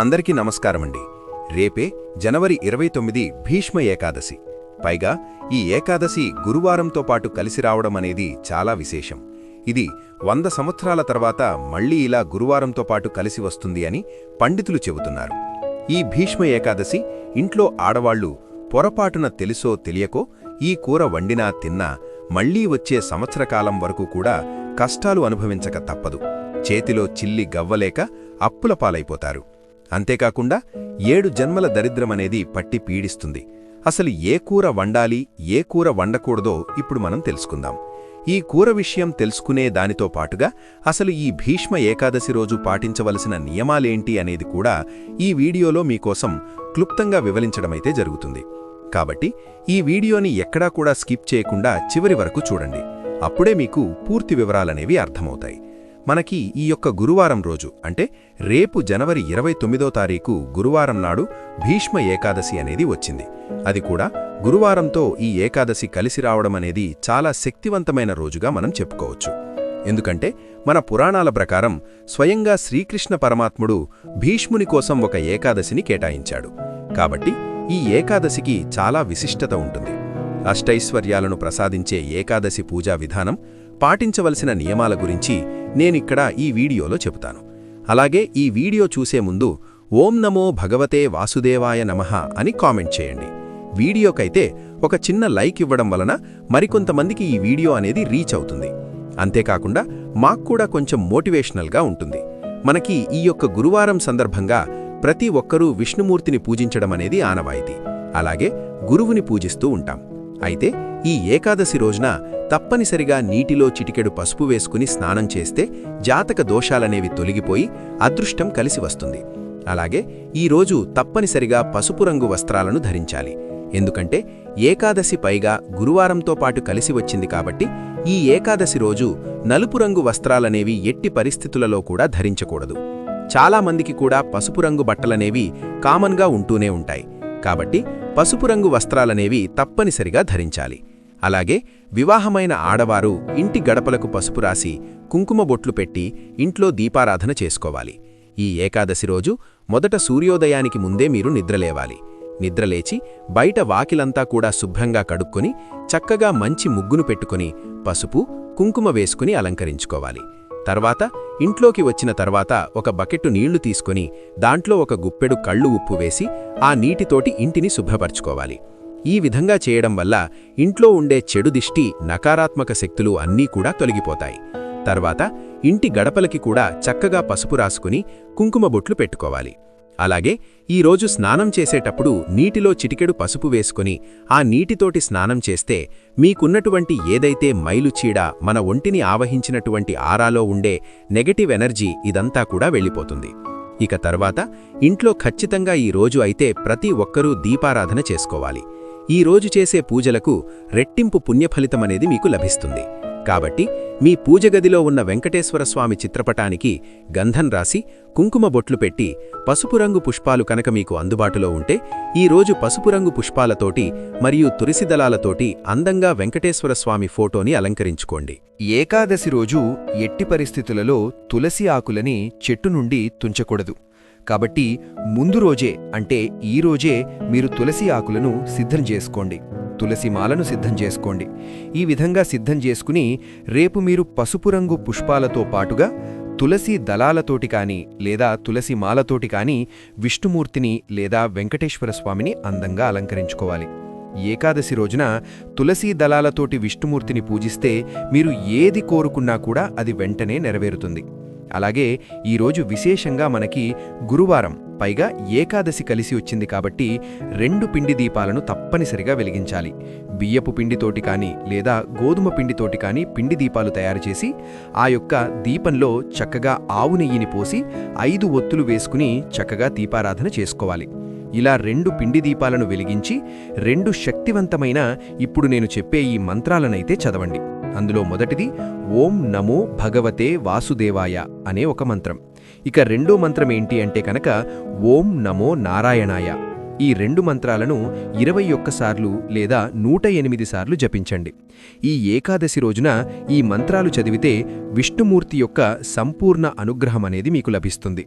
అందరికీ నమస్కారమండి. రేపే జనవరి ఇరవై తొమ్మిది భీష్మ ఏకాదశి. పైగా ఈ ఏకాదశి గురువారంతో పాటు కలిసి రావడం అనేది చాలా విశేషం. ఇది వంద సంవత్సరాల తర్వాత మళ్ళీ ఇలా గురువారంతో పాటు కలిసి వస్తుంది అని పండితులు చెబుతున్నారు. ఈ భీష్మ ఏకాదశి ఇంట్లో ఆడవాళ్ళు పొరపాటున తెలుసో తెలియకో ఈ కూర వండినా తిన్నా మళ్ళీ వచ్చే సంవత్సరకాలం వరకు కూడా కష్టాలు అనుభవించక తప్పదు. చేతిలో చిల్లి గవ్వలేక అప్పుల పాలైపోతారు. అంతేకాకుండా ఏడు జన్మల దరిద్రమనేది పట్టి పీడిస్తుంది. అసలు ఏ కూర వండాలి ఏ కూర వండకూడదో ఇప్పుడు మనం తెలుసుకుందాం. ఈ కూర విషయం తెలుసుకునే దానితో పాటుగా అసలు ఈ భీష్మ ఏకాదశి రోజు పాటించవలసిన నియమాలేంటి అనేది కూడా ఈ వీడియోలో మీకోసం క్లుప్తంగా వివరించడమైతే జరుగుతుంది. కాబట్టి ఈ వీడియోని ఎక్కడా కూడా స్కిప్ చేయకుండా చివరి వరకు చూడండి. అప్పుడే మీకు పూర్తి వివరాలనేవి అర్థమవుతాయి. మనకి ఈ యొక్క గురువారం రోజు అంటే రేపు జనవరి ఇరవై తొమ్మిదో తారీఖు గురువారం నాడు భీష్మ ఏకాదశి అనేది వచ్చింది. అది కూడా గురువారంతో ఈ ఏకాదశి కలిసి రావడం అనేది చాలా శక్తివంతమైన రోజుగా మనం చెప్పుకోవచ్చు. ఎందుకంటే మన పురాణాల ప్రకారం స్వయంగా శ్రీకృష్ణ పరమాత్ముడు భీష్ముని కోసం ఒక ఏకాదశిని కేటాయించాడు. కాబట్టి ఈ ఏకాదశికి చాలా విశిష్టత ఉంటుంది. అష్టైశ్వర్యాలను ప్రసాదించే ఏకాదశి పూజా విధానం పాటించవలసిన నియమాల గురించి నేనిక్కడ ఈ వీడియోలో చెబుతాను. అలాగే ఈ వీడియో చూసే ముందు ఓం నమో భగవతే వాసుదేవాయ నమః అని కామెంట్ చేయండి. వీడియోకైతే ఒక చిన్న లైక్ ఇవ్వడం వలన మరికొంతమందికి ఈ వీడియో అనేది రీచ్ అవుతుంది. అంతేకాకుండా మాక్కూడా కొంచెం మోటివేషనల్గా ఉంటుంది. మనకి ఈ యొక్క గురువారం సందర్భంగా ప్రతి ఒక్కరూ విష్ణుమూర్తిని పూజించడం అనేది ఆనవాయితీ. అలాగే గురువుని పూజిస్తూ ఉంటాం. అయితే ఈ ఏకాదశి రోజున తప్పనిసరిగా నీటిలో చిటికెడు పసుపు వేసుకుని స్నానం చేస్తే జాతక దోషాలనేవి తొలగిపోయి అదృష్టం కలిసి వస్తుంది. అలాగే ఈరోజు తప్పనిసరిగా పసుపు రంగు వస్త్రాలను ధరించాలి. ఎందుకంటే ఏకాదశి పైగా గురువారంతో పాటు కలిసి వచ్చింది కాబట్టి ఈ ఏకాదశి రోజు నలుపు రంగు వస్త్రాలనేవి ఎట్టి పరిస్థితులలో కూడా ధరించకూడదు. చాలామందికి కూడా పసుపు రంగు బట్టలనేవి కామన్గా ఉంటూనే ఉంటాయి. కాబట్టి పసుపు రంగు వస్త్రాలనేవి తప్పనిసరిగా ధరించాలి. అలాగే వివాహమైన ఆడవారు ఇంటి గడపలకు పసుపు రాసి కుంకుమ బొట్లు పెట్టి ఇంట్లో దీపారాధన చేసుకోవాలి. ఈ ఏకాదశి రోజు మొదట సూర్యోదయానికి ముందే మీరు నిద్రలేవాలి. నిద్రలేచి బయట వాకిలంతా కూడా శుభ్రంగా కడుక్కొని చక్కగా మంచి ముగ్గును పెట్టుకుని పసుపు కుంకుమ వేసుకుని అలంకరించుకోవాలి. తర్వాత ఇంట్లోకి వచ్చిన తర్వాత ఒక బకెట్టు నీళ్ళు తీసుకొని దాంట్లో ఒక గుప్పెడు కళ్ళు ఉప్పు వేసి ఆ నీటితోటి ఇంటిని శుభ్రపరచుకోవాలి. ఈ విధంగా చేయడం వల్ల ఇంట్లో ఉండే చెడు దిష్టి నకారాత్మక శక్తులు అన్నీ కూడా తొలగిపోతాయి. తర్వాత ఇంటి గడపలకి కూడా చక్కగా పసుపు రాసుకుని కుంకుమ బొట్లు పెట్టుకోవాలి. అలాగే ఈరోజు స్నానం చేసేటప్పుడు నీటిలో చిటికెడు పసుపు వేసుకుని ఆ నీటితోటి స్నానం చేస్తే మీకున్నటువంటి ఏదైతే మైలుచీడ మన ఒంటిని ఆవహించినటువంటి ఆరాలో ఉండే నెగటివ్ ఎనర్జీ ఇదంతా కూడా వెళ్ళిపోతుంది. ఇక తర్వాత ఇంట్లో ఖచ్చితంగా ఈ రోజు అయితే ప్రతి ఒక్కరూ దీపారాధన చేసుకోవాలి. ఈ రోజు చేసే పూజలకు రెట్టింపు పుణ్యఫలితమనేది మీకు లభిస్తుంది. కాబట్టి మీ పూజగదిలో ఉన్న వెంకటేశ్వరస్వామి చిత్రపటానికి గంధం రాసి కుంకుమ బొట్లు పెట్టి పసుపు రంగు పుష్పాలు కనుక మీకు అందుబాటులో ఉంటే ఈరోజు పసుపు రంగు పుష్పాలతోటి మరియు తులసిదళాలతోటి అందంగా వెంకటేశ్వరస్వామి ఫోటోని అలంకరించుకోండి. ఏకాదశి రోజు ఎట్టి పరిస్థితులలో తులసి ఆకులని చెట్టు నుండి తుంచకూడదు. కాబట్టి ముందు రోజే అంటే ఈ రోజే మీరు తులసి ఆకులను సిద్ధం చేసుకోండి. తులసి మాలను సిద్ధం చేసుకోండి. ఈ విధంగా సిద్ధం చేసుకుని రేపు మీరు పసుపు రంగు పుష్పాలతో పాటుగా తులసి దళాలతోటి కానీ లేదా తులసి మాలతోటి కానీ విష్ణుమూర్తిని లేదా వెంకటేశ్వర స్వామిని అందంగా అలంకరించుకోవాలి. ఏకాదశి రోజున తులసీ దళాలతోటి విష్ణుమూర్తిని పూజిస్తే మీరు ఏది కోరుకున్నా కూడా అది వెంటనే నెరవేరుతుంది. అలాగే ఈరోజు విశేషంగా మనకి గురువారం పైగా ఏకాదశి కలిసి వచ్చింది కాబట్టి రెండు పిండి దీపాలను తప్పనిసరిగా వెలిగించాలి. బియ్యపు పిండితోటి కానీ లేదా గోధుమ పిండితోటి కానీ పిండి దీపాలు తయారు చేసి ఆ యొక్క దీపంలో చక్కగా ఆవు నెయ్యిని పోసి ఐదు ఒత్తులు వేసుకుని చక్కగా దీపారాధన చేసుకోవాలి. ఇలా రెండు పిండి దీపాలను వెలిగించి రెండు శక్తివంతమైన ఇప్పుడు నేను చెప్పే ఈ మంత్రాలనైతే చదవండి. అందులో మొదటిది ఓం నమో భగవతే వాసుదేవాయ అనే ఒక మంత్రం. ఇక రెండో మంత్రం ఏంటి అంటే కనుక ఓం నమో నారాయణాయ. ఈ రెండు మంత్రాలను ఇరవై ఒక్కసార్లు లేదా నూట ఎనిమిది సార్లు జపించండి. ఈ ఏకాదశి రోజున ఈ మంత్రాలు చదివితే విష్ణుమూర్తి యొక్క సంపూర్ణ అనుగ్రహం అనేది మీకు లభిస్తుంది.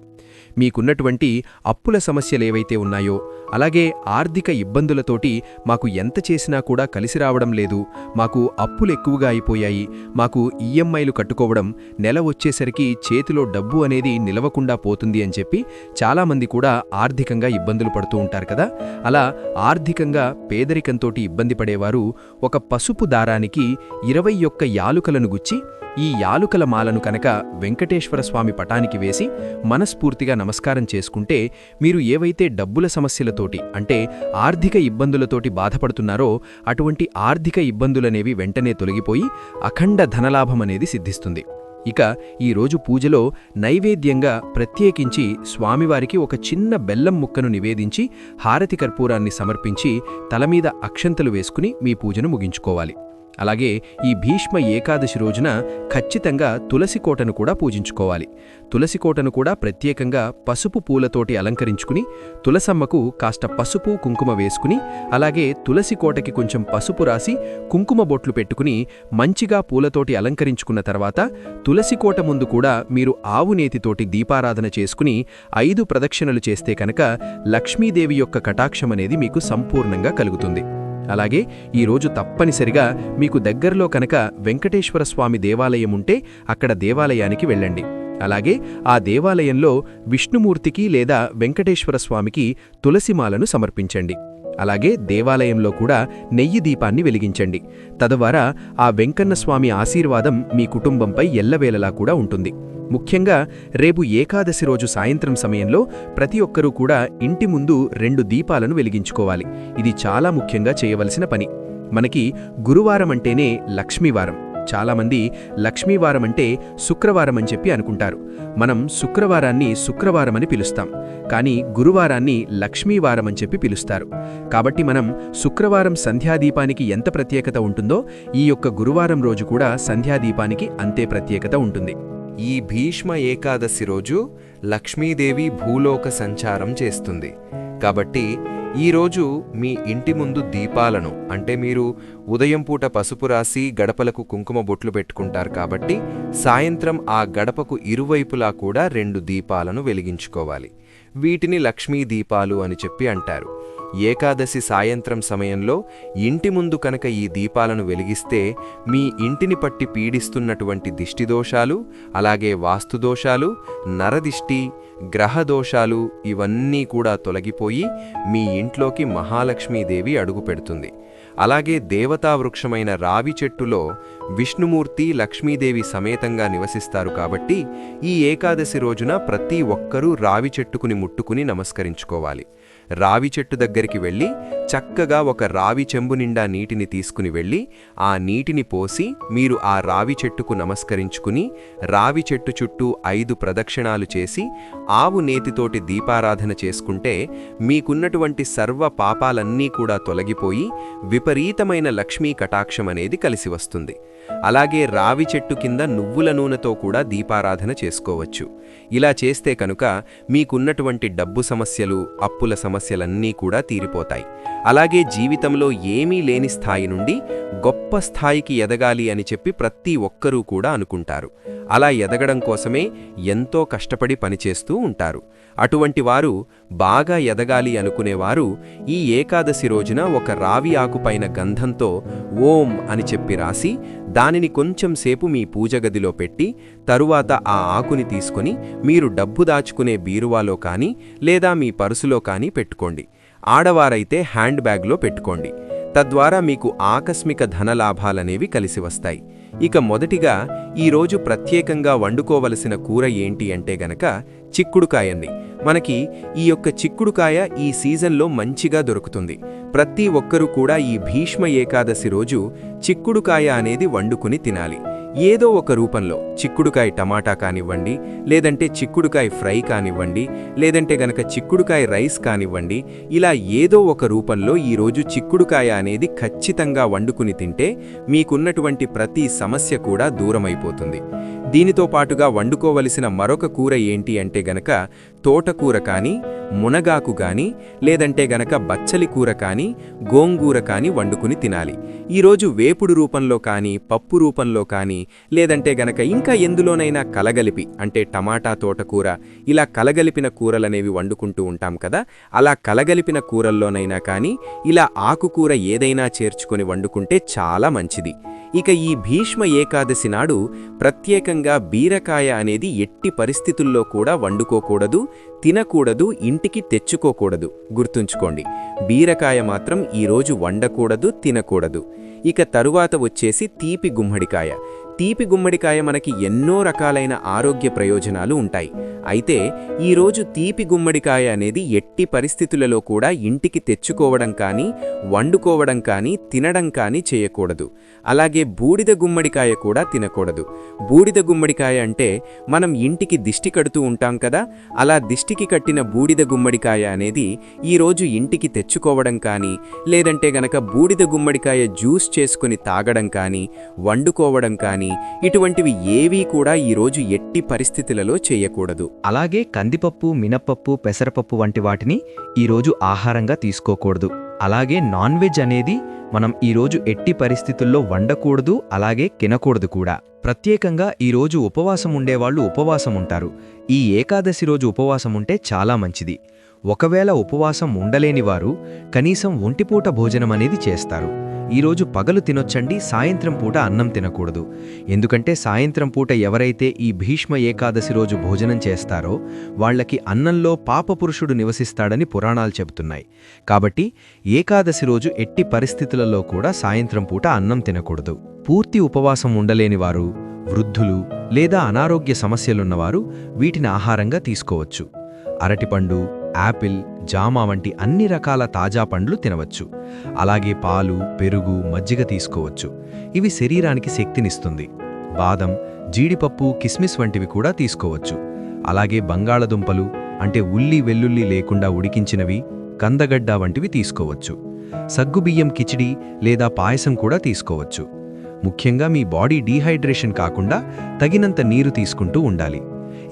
మీకున్నటువంటి అప్పుల సమస్యలేవైతే ఉన్నాయో అలాగే ఆర్థిక ఇబ్బందులతోటి మాకు ఎంత చేసినా కూడా కలిసి రావడం లేదు. మాకు అప్పులు ఎక్కువగా అయిపోయాయి. మాకు ఈఎంఐలు కట్టుకోవడం నెల వచ్చేసరికి చేతిలో డబ్బు అనేది నిలవకుండా పోతుంది అని చెప్పి చాలామంది కూడా ఆర్థికంగా ఇబ్బందులు పడుతూ ఉంటారు కదా. అలా ఆర్థికంగా పేదరికంతోటి ఇబ్బంది పడేవారు ఒక పసుపు దారానికి ఇరవై ఒక్క యాలుకలను గుచ్చి ఈ యాలుకల మాలను కనుక వెంకటేశ్వర స్వామి పటానికి వేసి మనస్ఫూర్తిగా నమస్కారం చేసుకుంటే మీరు ఏవైతే డబ్బుల సమస్యలతోటి అంటే ఆర్థిక ఇబ్బందులతోటి బాధపడుతున్నారో అటువంటి ఆర్థిక ఇబ్బందులనేవి వెంటనే తొలగిపోయి అఖండ ధనలాభమనేది సిద్ధిస్తుంది. ఇక ఈ రోజు పూజలో నైవేద్యంగా ప్రత్యేకించి స్వామివారికి ఒక చిన్న బెల్లం ముక్కను నివేదించి హారతి కర్పూరాన్ని సమర్పించి తలమీద అక్షంతలు వేసుకుని మీ పూజను ముగించుకోవాలి. అలాగే ఈ భీష్మ ఏకాదశి రోజున ఖచ్చితంగా తులసి కోటను కూడా పూజించుకోవాలి. తులసి కోటను కూడా ప్రత్యేకంగా పసుపు పూలతోటి అలంకరించుకుని తులసమ్మకు కాస్త పసుపు కుంకుమ వేసుకుని అలాగే తులసి కోటకి కొంచెం పసుపు రాసి కుంకుమ బొట్లు పెట్టుకుని మంచిగా పూలతోటి అలంకరించుకున్న తర్వాత తులసి కోట ముందు కూడా మీరు ఆవు నేతితోటి దీపారాధన చేసుకుని ఐదు ప్రదక్షిణలు చేస్తే కనుక లక్ష్మీదేవి యొక్క కటాక్షమనేది మీకు సంపూర్ణంగా కలుగుతుంది. అలాగే ఈరోజు తప్పనిసరిగా మీకు దగ్గరలో కనుక వెంకటేశ్వర స్వామి దేవాలయం ఉంటే అక్కడ దేవాలయానికి వెళ్ళండి. అలాగే ఆ దేవాలయంలో విష్ణుమూర్తికి లేదా వెంకటేశ్వర స్వామికి తులసిమాలను సమర్పించండి. అలాగే దేవాలయంలో కూడా నెయ్యి దీపాన్ని వెలిగించండి. తద్వారా ఆ వెంకన్న స్వామి ఆశీర్వాదం మీ కుటుంబంపై ఎల్లవేళలా కూడా ఉంటుంది. ముఖ్యంగా రేపు ఏకాదశి రోజు సాయంత్రం సమయంలో ప్రతి ఒక్కరూ కూడా ఇంటి ముందు రెండు దీపాలను వెలిగించుకోవాలి. ఇది చాలా ముఖ్యంగా చేయవలసిన పని. మనకి గురువారం అంటేనే లక్ష్మీవారం. చాలామంది లక్ష్మీవారం అంటే శుక్రవారం అని చెప్పి అనుకుంటారు. మనం శుక్రవారాన్ని శుక్రవారం అని పిలుస్తాం. కానీ గురువారాన్ని లక్ష్మీవారం అని చెప్పి పిలుస్తారు. కాబట్టి మనం శుక్రవారం సంధ్యాదీపానికి ఎంత ప్రత్యేకత ఉంటుందో ఈ యొక్క గురువారం రోజు కూడా సంధ్యాదీపానికి అంతే ప్రత్యేకత ఉంటుంది. ఈ భీష్మ ఏకాదశి రోజు లక్ష్మీదేవి భూలోక సంచారం చేస్తుంది. కాబట్టి ఈరోజు మీ ఇంటి ముందు దీపాలను అంటే మీరు ఉదయం పూట పసుపు రాసి గడపలకు కుంకుమ బొట్లు పెట్టుకుంటారు కాబట్టి సాయంత్రం ఆ గడపకు ఇరువైపులా కూడా రెండు దీపాలను వెలిగించుకోవాలి. వీటిని లక్ష్మీ దీపాలు అని చెప్పి అంటారు. ఏకాదశి సాయంత్రం సమయంలో ఇంటి ముందు కనుక ఈ దీపాలను వెలిగిస్తే మీ ఇంటిని పట్టి పీడిస్తున్నటువంటి దిష్టిదోషాలు అలాగే వాస్తుదోషాలు నరదిష్టి గ్రహదోషాలు ఇవన్నీ కూడా తొలగిపోయి మీ ఇంట్లోకి మహాలక్ష్మీదేవి అడుగుపెడుతుంది అలాగే దేవతా వృక్షమైన రావి చెట్టులో విష్ణుమూర్తి లక్ష్మీదేవి సమేతంగా నివసిస్తారు కాబట్టి ఈ ఏకాదశి రోజున ప్రతి ఒక్కరూ రావి చెట్టుకుని ముట్టుకుని నమస్కరించుకోవాలి. రావి చెట్టు దగ్గరికి వెళ్ళి చక్కగా ఒక రావి చెంబు నిండా నీటిని తీసుకుని వెళ్ళి ఆ నీటిని పోసి మీరు ఆ రావి చెట్టుకు నమస్కరించుకుని రావి చెట్టు చుట్టూ ఐదు ప్రదక్షిణాలు చేసి ఆవు నేతితోటి దీపారాధన చేసుకుంటే మీకున్నటువంటి సర్వ పాపాలన్నీ కూడా తొలగిపోయి విపరీతమైన లక్ష్మీ కటాక్షం అనేది కలిసి వస్తుంది. అలాగే రావి చెట్టు కింద నువ్వుల నూనెతో కూడా దీపారాధన చేసుకోవచ్చు. ఇలా చేస్తే కనుక మీకున్నటువంటి డబ్బు సమస్యలు అప్పుల సమస్యలన్నీ కూడా తీరిపోతాయి. అలాగే జీవితంలో ఏమీ లేని స్థాయి నుండి గొప్ప స్థాయికి ఎదగాలి అని చెప్పి ప్రతి ఒక్కరూ కూడా అనుకుంటారు. అలా ఎదగడం కోసమే ఎంతో కష్టపడి పనిచేస్తూ ఉంటారు. అటువంటి వారు బాగా ఎదగాలి అనుకునేవారు ఈ ఏకాదశి రోజున ఒక రావి ఆకుపైన గంధంతో ఓం అని చెప్పి రాసి దానిని కొంచెం సేపు మీ పూజగదిలో పెట్టి తరువాత ఆ ఆకుని తీసుకుని మీరు డబ్బు దాచుకునే బీరువాలో కానీ లేదా మీ పరుసులో కానీ పెట్టుకోండి. ఆడవారైతే హ్యాండ్ బ్యాగ్లో పెట్టుకోండి. తద్వారా మీకు ఆకస్మిక ధనలాభాలనేవి కలిసి వస్తాయి. ఇక మొదటిగా ఈరోజు ప్రత్యేకంగా వండుకోవలసిన కూర ఏంటి అంటే గనక చిక్కుడుకాయండి మనకి ఈ యొక్క చిక్కుడుకాయ ఈ సీజన్లో మంచిగా దొరుకుతుంది. ప్రతి ఒక్కరూ కూడా ఈ భీష్మ ఏకాదశి రోజు చిక్కుడుకాయ అనేది వండుకుని తినాలి. ఏదో ఒక రూపంలో చిక్కుడుకాయ టమాటా కానివ్వండి లేదంటే చిక్కుడుకాయ ఫ్రై కానివ్వండి లేదంటే గనక చిక్కుడుకాయ రైస్ కానివ్వండి ఇలా ఏదో ఒక రూపంలో ఈరోజు చిక్కుడుకాయ అనేది ఖచ్చితంగా వండుకుని తింటే మీకున్నటువంటి ప్రతి సమస్య కూడా దూరమైపోతుంది. దీనితో పాటుగా వండుకోవలసిన మరొక కూర ఏంటి అంటే గనక తోటకూర కానీ మునగాకు గాని లేదంటే గనక బచ్చలి కూర కాని గోంగూర కాని వండుకుని తినాలి. ఈరోజు వేపుడు రూపంలో కాని పప్పు రూపంలో కాని లేదంటే గనక ఇంకా ఎందులోనైనా కలగలిపి అంటే టమాటా తోటకూర ఇలా కలగలిపిన కూరలనేవి వండుకుంటూ ఉంటాం కదా అలా కలగలిపిన కూరల్లోనైనా కాని ఇలా ఆకుకూర ఏదైనా చేర్చుకొని వండుకుంటే చాలా మంచిది. ఇక ఈ భీష్మ ఏకాదశి నాడు ప్రత్యేకంగా బీరకాయ అనేది ఎట్టి పరిస్థితుల్లో కూడా వండుకోకూడదు తినకూడదు ఇంటికి తెచ్చుకోకూడదు. గుర్తుంచుకోండి బీరకాయ మాత్రం ఈరోజు వండకూడదు తినకూడదు. ఇక తరువాత వచ్చేసి తీపి గుమ్మడికాయ. తీపి గుమ్మడికాయ మనకి ఎన్నో రకాలైన ఆరోగ్య ప్రయోజనాలు ఉంటాయి. అయితే ఈరోజు తీపి గుమ్మడికాయ అనేది ఎట్టి పరిస్థితులలో కూడా ఇంటికి తెచ్చుకోవడం కానీ వండుకోవడం కానీ తినడం కానీ చేయకూడదు. అలాగే బూడిద గుమ్మడికాయ కూడా తినకూడదు. బూడిద గుమ్మడికాయ అంటే మనం ఇంటికి దిష్టి కడుతూ ఉంటాం కదా అలా దిష్టికి కట్టిన బూడిద గుమ్మడికాయ అనేది ఈరోజు ఇంటికి తెచ్చుకోవడం కానీ లేదంటే గనక బూడిద గుమ్మడికాయ జ్యూస్ చేసుకుని తాగడం కానీ వండుకోవడం కానీ ఇటువంటివి ఏవీ కూడా ఈరోజు ఎట్టి పరిస్థితులలో చేయకూడదు. అలాగే కందిపప్పు మినప్పప్పు పెసరపప్పు వంటి వాటిని ఈరోజు ఆహారంగా తీసుకోకూడదు. అలాగే నాన్ వెజ్ అనేది మనం ఈరోజు ఎట్టి పరిస్థితుల్లో వండకూడదు అలాగే తినకూడదు కూడా. ప్రత్యేకంగా ఈరోజు ఉపవాసం ఉండేవాళ్ళు ఉపవాసం ఉంటారు. ఈ ఏకాదశి రోజు ఉపవాసం ఉంటే చాలా మంచిది. ఒకవేళ ఉపవాసం ఉండలేని వారు కనీసం ఒంటిపూట భోజనం అనేది చేస్తారు. ఈరోజు పగలు తినొచ్చండి సాయంత్రం పూట అన్నం తినకూడదు. ఎందుకంటే సాయంత్రం పూట ఎవరైతే ఈ భీష్మ ఏకాదశి రోజు భోజనం చేస్తారో వాళ్ళకి అన్నంలో పాపపురుషుడు నివసిస్తాడని పురాణాలు చెబుతున్నాయి. కాబట్టి ఏకాదశి రోజు ఎట్టి పరిస్థితులలో కూడా సాయంత్రం పూట అన్నం తినకూడదు. పూర్తి ఉపవాసం ఉండలేని వారు వృద్ధులు లేదా అనారోగ్య సమస్యలున్నవారు వీటిని ఆహారంగా తీసుకోవచ్చు. అరటిపండు యాపిల్ జామ వంటి అన్ని రకాల తాజా పండ్లు తినవచ్చు. అలాగే పాలు పెరుగు మజ్జిగ తీసుకోవచ్చు. ఇవి శరీరానికి శక్తినిస్తుంది. బాదం జీడిపప్పు కిస్మిస్ వంటివి కూడా తీసుకోవచ్చు. అలాగే బంగాళదుంపలు అంటే ఉల్లి వెల్లుల్లి లేకుండా ఉడికించినవి కందగడ్డ వంటివి తీసుకోవచ్చు. సగ్గుబియ్యం కిచిడి లేదా పాయసం కూడా తీసుకోవచ్చు. ముఖ్యంగా మీ బాడీ డీహైడ్రేషన్ కాకుండా తగినంత నీరు తీసుకుంటూ ఉండాలి.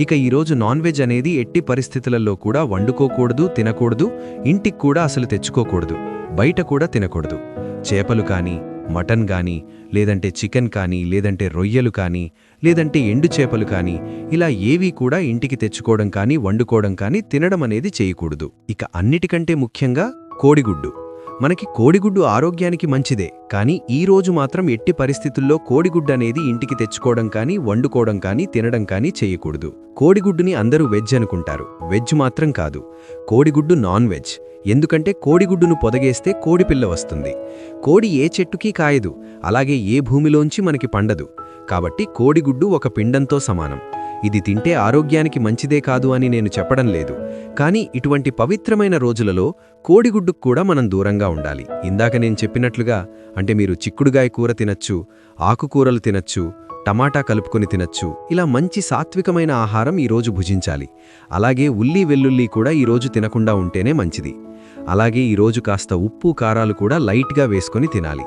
ఇక ఈరోజు నాన్ వెజ్ అనేది ఎట్టి పరిస్థితులలో కూడా వండుకోకూడదు తినకూడదు ఇంటికి కూడా అసలు తెచ్చుకోకూడదు బయట కూడా తినకూడదు. చేపలు కానీ మటన్ కానీ లేదంటే చికెన్ కానీ లేదంటే రొయ్యలు కానీ లేదంటే ఎండు చేపలు కానీ ఇలా ఏవీ కూడా ఇంటికి తెచ్చుకోవడం కానీ వండుకోవడం కానీ తినడం అనేది చేయకూడదు. ఇక అన్నిటికంటే ముఖ్యంగా కోడిగుడ్డు. మనకి కోడిగుడ్డు ఆరోగ్యానికి మంచిదే. కానీ ఈ రోజు మాత్రం ఎట్టి పరిస్థితుల్లో కోడిగుడ్డు అనేది ఇంటికి తెచ్చుకోవడం కానీ వండుకోవడం కానీ తినడం కానీ చేయకూడదు. కోడిగుడ్డుని అందరూ వెజ్ అనుకుంటారు. వెజ్ మాత్రం కాదు. కోడిగుడ్డు నాన్ వెజ్. ఎందుకంటే కోడిగుడ్డును పొదగేస్తే కోడిపిల్ల వస్తుంది. కోడి ఏ చెట్టుకీ కాయదు. అలాగే ఏ భూమిలోంచి మనకి పండదు. కాబట్టి కోడిగుడ్డు ఒక పిండంతో సమానం. ఇది తింటే ఆరోగ్యానికి మంచిదే కాదు అని నేను చెప్పడం లేదు. కానీ ఇటువంటి పవిత్రమైన రోజులలో కోడిగుడ్డుకు కూడా మనం దూరంగా ఉండాలి. ఇందాక నేను చెప్పినట్లుగా అంటే మీరు చిక్కుడుగాయ కూర తినచ్చు ఆకుకూరలు తినచ్చు టమాటా కలుపుకొని తినచ్చు ఇలా మంచి సాత్వికమైన ఆహారం ఈరోజు భుజించాలి. అలాగే ఉల్లి వెల్లుల్లి కూడా ఈరోజు తినకుండా ఉంటేనే మంచిది. అలాగే ఈరోజు కాస్త ఉప్పు కారాలు కూడా లైట్గా వేసుకొని తినాలి.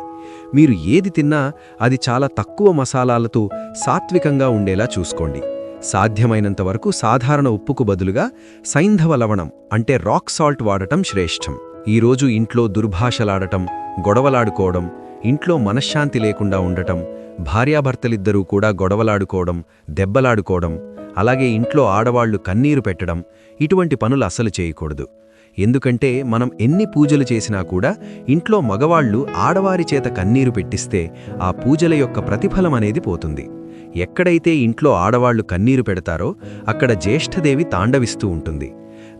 మీరు ఏది తిన్నా అది చాలా తక్కువ మసాలాలతో సాత్వికంగా ఉండేలా చూసుకోండి. సాధ్యమైనంత వరకు సాధారణ ఉప్పుకు బదులుగా సైంధవ లవణం అంటే రాక్ సాల్ట్ వాడటం శ్రేష్టం. ఈరోజు ఇంట్లో దుర్భాషలాడటం గొడవలాడుకోవడం ఇంట్లో మనశ్శాంతి లేకుండా ఉండటం భార్యాభర్తలిద్దరూ కూడా గొడవలాడుకోవడం దెబ్బలాడుకోవడం అలాగే ఇంట్లో ఆడవాళ్ళు కన్నీరు పెట్టడం ఇటువంటి పనులు అస్సలు చేయకూడదు. ఎందుకంటే మనం ఎన్ని పూజలు చేసినా కూడా ఇంట్లో మగవాళ్ళు ఆడవారి చేత కన్నీరు పెట్టిస్తే ఆ పూజల యొక్క ప్రతిఫలం అనేది పోతుంది. ఎక్కడైతే ఇంట్లో ఆడవాళ్ళు కన్నీరు పెడతారో అక్కడ జ్యేష్ఠదేవి తాండవిస్తూ ఉంటుంది.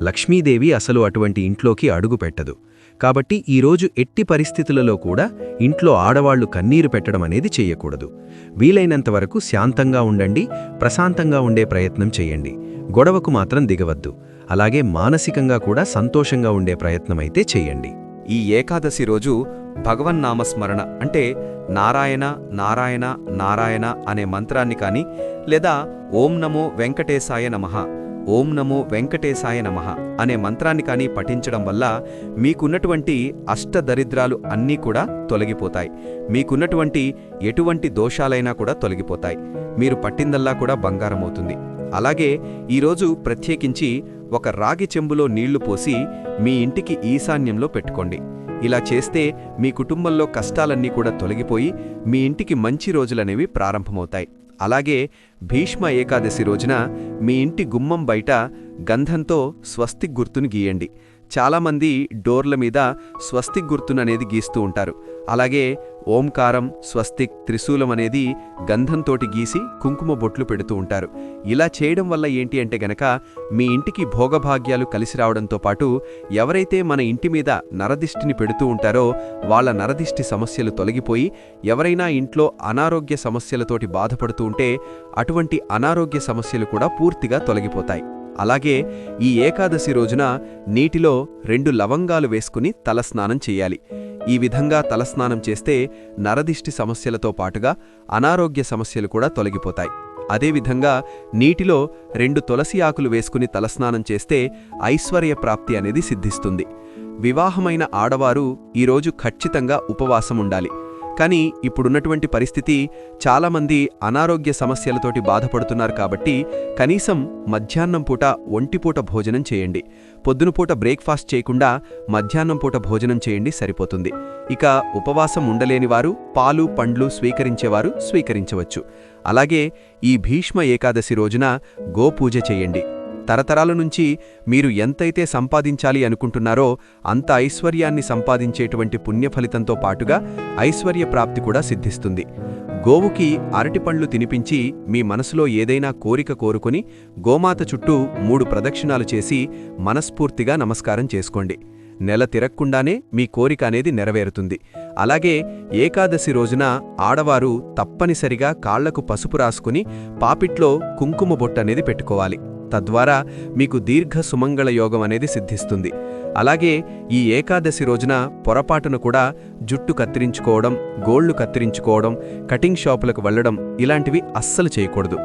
లక్ష్మీదేవి అసలు అటువంటి ఇంట్లోకి అడుగు పెట్టదు. కాబట్టి ఈరోజు ఎట్టి పరిస్థితులలో కూడా ఇంట్లో ఆడవాళ్ళు కన్నీరు పెట్టడం అనేది చేయకూడదు. వీలైనంత వరకు శాంతంగా ఉండండి ప్రశాంతంగా ఉండే ప్రయత్నం చేయండి. గొడవకు మాత్రం దిగవద్దు. అలాగే మానసికంగా కూడా సంతోషంగా ఉండే ప్రయత్నమైతే చేయండి. ఈ ఏకాదశి రోజు భగవన్నామస్మరణ అంటే నారాయణ నారాయణ నారాయణ అనే మంత్రాన్ని కాని లేదా ఓం నమో వెంకటేశాయ నమః ఓం నమో వెంకటేశాయ నమః అనే మంత్రాన్ని కానీ పఠించడం వల్ల మీకున్నటువంటి అష్టదరిద్రాలు అన్నీ కూడా తొలగిపోతాయి. మీకున్నటువంటి ఎటువంటి దోషాలైనా కూడా తొలగిపోతాయి. మీరు పట్టిందల్లా కూడా బంగారమవుతుంది. అలాగే ఈరోజు ప్రత్యేకించి ఒక రాగి చెంబులో నీళ్ళు పోసి మీ ఇంటికి ఈశాన్యంలో పెట్టుకోండి. ఇలా చేస్తే మీ కుటుంబంలో కష్టాలన్నీ కూడా తొలగిపోయి మీ ఇంటికి మంచి రోజులనేవి ప్రారంభమవుతాయి. అలాగే భీష్మ ఏకాదశి రోజున మీ ఇంటి గుమ్మం బయట గంధంతో స్వస్తిక్ గుర్తును గీయండి. చాలామంది డోర్ల మీద స్వస్తిక్ గుర్తుననేది గీస్తూ ఉంటారు. అలాగే ఓంకారం స్వస్తిక్ త్రిశూలం అనేది గంధంతోటి గీసి కుంకుమ బొట్లు పెడుతూ ఉంటారు. ఇలా చేయడం వల్ల ఏంటి అంటే గనక మీ ఇంటికి భోగభాగ్యాలు కలిసి రావడంతో పాటు ఎవరైతే మన ఇంటి మీద నరదిష్టిని పెడుతూ ఉంటారో వాళ్ళ నరదిష్టి సమస్యలు తొలగిపోయి ఎవరైనా ఇంట్లో అనారోగ్య సమస్యలతోటి బాధపడుతూ ఉంటే అటువంటి అనారోగ్య సమస్యలు కూడా పూర్తిగా తొలగిపోతాయి. అలాగే ఈ ఏకాదశి రోజున నీటిలో రెండు లవంగాలు వేసుకుని తలస్నానం చేయాలి. ఈ విధంగా తలస్నానం చేస్తే నరదిష్టి సమస్యలతో పాటుగా అనారోగ్య సమస్యలు కూడా తొలగిపోతాయి. అదేవిధంగా నీటిలో రెండు తులసి ఆకులు వేసుకుని తలస్నానం చేస్తే ఐశ్వర్య ప్రాప్తి అనేది సిద్ధిస్తుంది. వివాహమైన ఆడవారు ఈరోజు ఖచ్చితంగా ఉపవాసం ఉండాలి కానీ ఇప్పుడున్నటువంటి పరిస్థితి చాలామంది అనారోగ్య సమస్యలతోటి బాధపడుతున్నారు కాబట్టి కనీసం మధ్యాహ్నం పూట ఒంటిపూట భోజనం చేయండి. పొద్దునపూట బ్రేక్ఫాస్ట్ చేయకుండా మధ్యాహ్నం పూట భోజనం చేయండి సరిపోతుంది. ఇక ఉపవాసం ఉండలేని వారు పాలు పండ్లు స్వీకరించేవారు స్వీకరించవచ్చు. అలాగే ఈ భీష్మ ఏకాదశి రోజున గోపూజ చేయండి. తరతరాల నుంచి మీరు ఎంతైతే సంపాదించాలి అనుకుంటున్నారో అంత ఐశ్వర్యాన్ని సంపాదించేటువంటి పుణ్యఫలితంతో పాటుగా ఐశ్వర్య ప్రాప్తి కూడా సిద్ధిస్తుంది. గోవుకి అరటిపండ్లు తినిపించి మీ మనసులో ఏదైనా కోరిక కోరుకుని గోమాత చుట్టూ మూడు ప్రదక్షిణాలు చేసి మనస్ఫూర్తిగా నమస్కారం చేసుకోండి. నెల తిరక్కుండానే మీ కోరిక అనేది నెరవేరుతుంది. అలాగే ఏకాదశి రోజున ఆడవారు తప్పనిసరిగా కాళ్ళకు పసుపు రాసుకుని పాపిట్లో కుంకుమ బొట్టనేది పెట్టుకోవాలి. తద్వారా మీకు దీర్ఘ సుమంగళ యోగం అనేది సిద్ధిస్తుంది. అలాగే ఈ ఏకాదశి రోజున పొరపాటును కూడా జుట్టు కత్తిరించుకోవడం గోళ్ళు కత్తిరించుకోవడం కటింగ్ షాపులకు వెళ్ళడం ఇలాంటివి అస్సలు చేయకూడదు.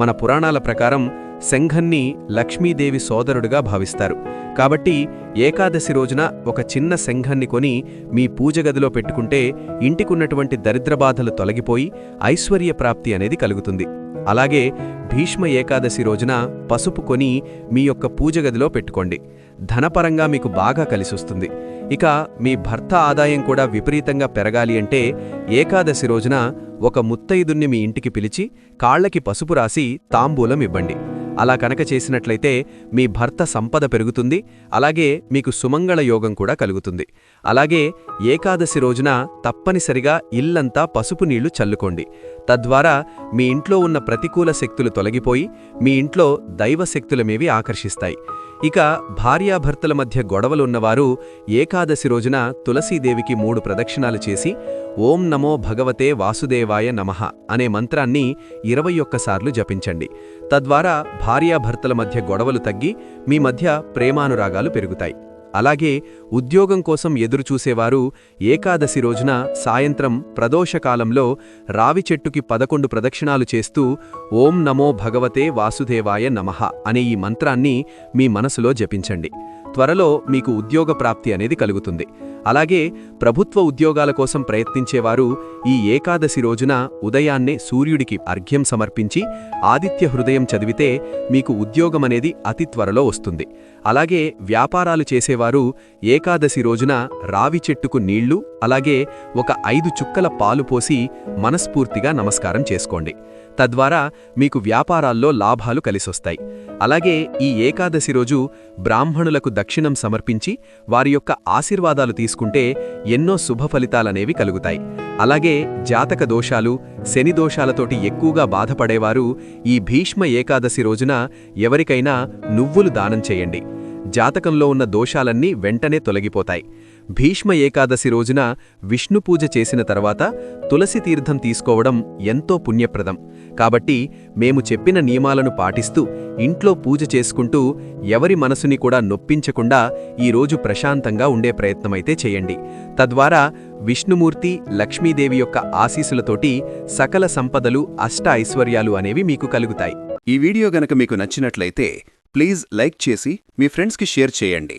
మన పురాణాల ప్రకారం శంఘన్ని లక్ష్మీదేవి సోదరుడుగా భావిస్తారు. కాబట్టి ఏకాదశి రోజున ఒక చిన్న శంఘన్ని కొని మీ పూజగదిలో పెట్టుకుంటే ఇంటికున్నటువంటి దరిద్రబాధలు తొలగిపోయి ఐశ్వర్య ప్రాప్తి అనేది కలుగుతుంది. అలాగే భీష్మ ఏకాదశి రోజున పసుపు కొని మీ యొక్క పూజగదిలో పెట్టుకోండి. ధనపరంగా మీకు బాగా కలిసొస్తుంది. ఇక మీ భర్త ఆదాయం కూడా విపరీతంగా పెరగాలి అంటే ఏకాదశి రోజున ఒక ముత్తైదుణ్ణి మీ ఇంటికి పిలిచి కాళ్ళకి పసుపు రాసి తాంబూలం ఇవ్వండి. అలా కనుక చేసినట్లయితే మీ భర్త సంపద పెరుగుతుంది అలాగే మీకు సుమంగళ యోగం కూడా కలుగుతుంది. అలాగే ఏకాదశి రోజున తప్పనిసరిగా ఇల్లంతా పసుపు నీళ్ళు చల్లుకోండి. తద్వారా మీ ఇంట్లో ఉన్న ప్రతికూల శక్తులు తొలగిపోయి మీ ఇంట్లో దైవశక్తులమేవి ఆకర్షిస్తాయి. ఇక భార్యాభర్తల మధ్య గొడవలున్నవారు ఏకాదశి రోజున తులసీదేవికి మూడు ప్రదక్షిణాలు చేసి ఓం నమో భగవతే వాసుదేవాయ నమః అనే మంత్రాన్ని ఇరవై ఒక్కసార్లు జపించండి. తద్వారా భార్యాభర్తల మధ్య గొడవలు తగ్గి మీ మధ్య ప్రేమానురాగాలు పెరుగుతాయి. అలాగే ఉద్యోగం కోసం ఎదురుచూసేవారు ఏకాదశి రోజున సాయంత్రం ప్రదోషకాలంలో రావి చెట్టుకి పదకొండు ప్రదక్షిణాలు చేస్తూ ఓం నమో భగవతే వాసుదేవాయ నమః అనే ఈ మంత్రాన్ని మీ మనసులో జపించండి. త్వరలో మీకు ఉద్యోగ ప్రాప్తి అనేది కలుగుతుంది. అలాగే ప్రభుత్వ ఉద్యోగాల కోసం ప్రయత్నించేవారు ఈ ఏకాదశి రోజున ఉదయాన్నే సూర్యుడికి అర్ఘ్యం సమర్పించి ఆదిత్య హృదయం చదివితే మీకు ఉద్యోగమనేది అతి త్వరలో వస్తుంది. అలాగే వ్యాపారాలు చేసేవారు ఏకాదశి రోజున రావి చెట్టుకు నీళ్ళు అలాగే ఒక ఐదు చుక్కల పాలు పోసి మనస్ఫూర్తిగా నమస్కారం చేసుకోండి. తద్వారా మీకు వ్యాపారాల్లో లాభాలు కలిసొస్తాయి. అలాగే ఈ ఏకాదశి రోజు బ్రాహ్మణులకు దక్షిణం సమర్పించి వారి యొక్క ఆశీర్వాదాలు తీసుకుంటే ఎన్నో శుభ ఫలితాలనేవి కలుగుతాయి. అలాగే జాతక దోషాలు శని దోషాలతోటి ఎక్కువగా బాధపడేవారు ఈ భీష్మ ఏకాదశి రోజున ఎవరికైనా నువ్వులు దానం చేయండి. జాతకంలో ఉన్న దోషాలన్నీ వెంటనే తొలగిపోతాయి. భీష్మ ఏకాదశి రోజున విష్ణు పూజ చేసిన తర్వాత తులసి తీర్థం తీసుకోవడం ఎంతో పుణ్యప్రదం. కాబట్టి మేము చెప్పిన నియమాలను పాటిస్తూ ఇంట్లో పూజ చేసుకుంటూ ఎవరి మనసుని కూడా నొప్పించకుండా ఈరోజు ప్రశాంతంగా ఉండే ప్రయత్నమైతే చేయండి. తద్వారా విష్ణుమూర్తి లక్ష్మీదేవి యొక్క ఆశీసులతోటి సకల సంపదలు అష్ట ఐశ్వర్యాలు అనేవి మీకు కలుగుతాయి. ఈ వీడియో గనక మీకు నచ్చినట్లయితే ప్లీజ్ లైక్ చేసి మీ ఫ్రెండ్స్కి షేర్ చేయండి.